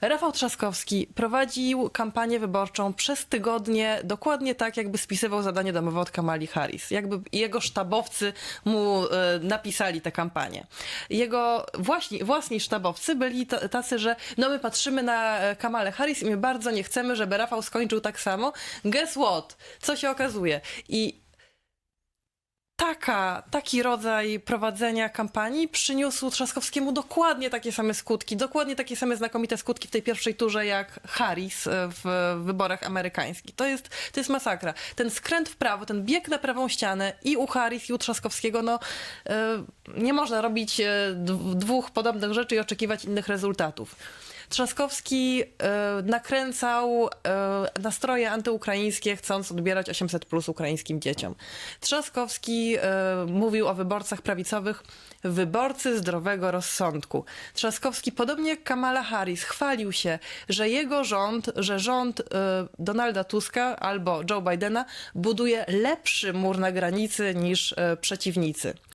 Rafał Trzaskowski prowadził kampanię wyborczą przez tygodnie, dokładnie tak, jakby spisywał zadanie domowe od Kamali Harris. Jakby jego sztabowcy mu e, napisali tę kampanię. Jego właśnie, własni sztabowcy byli ta- tacy, że no my patrzymy na e, Kamalę Harris i my bardzo nie chcemy, żeby Rafał skończył tak samo. Guess what? Co się okazuje? I taka, taki rodzaj prowadzenia kampanii przyniósł Trzaskowskiemu dokładnie takie same skutki, dokładnie takie same znakomite skutki w tej pierwszej turze jak Harris e, w wyborach amerykańskich. To jest, to jest masakra. Ten skręt w prawo, ten bieg na prawą ścianę i u Harris i u Trzaskowskiego, no e, nie można robić e, dw- dwóch podobnych rzeczy i oczekiwać innych rezultatów. Trzaskowski nakręcał nastroje antyukraińskie, chcąc odbierać 800 plus ukraińskim dzieciom. Trzaskowski mówił o wyborcach prawicowych, wyborcy zdrowego rozsądku. Trzaskowski, podobnie jak Kamala Harris, chwalił się, że jego rząd, że rząd e, Donalda Tuska albo Joe Bidena buduje lepszy mur na granicy niż e, przeciwnicy.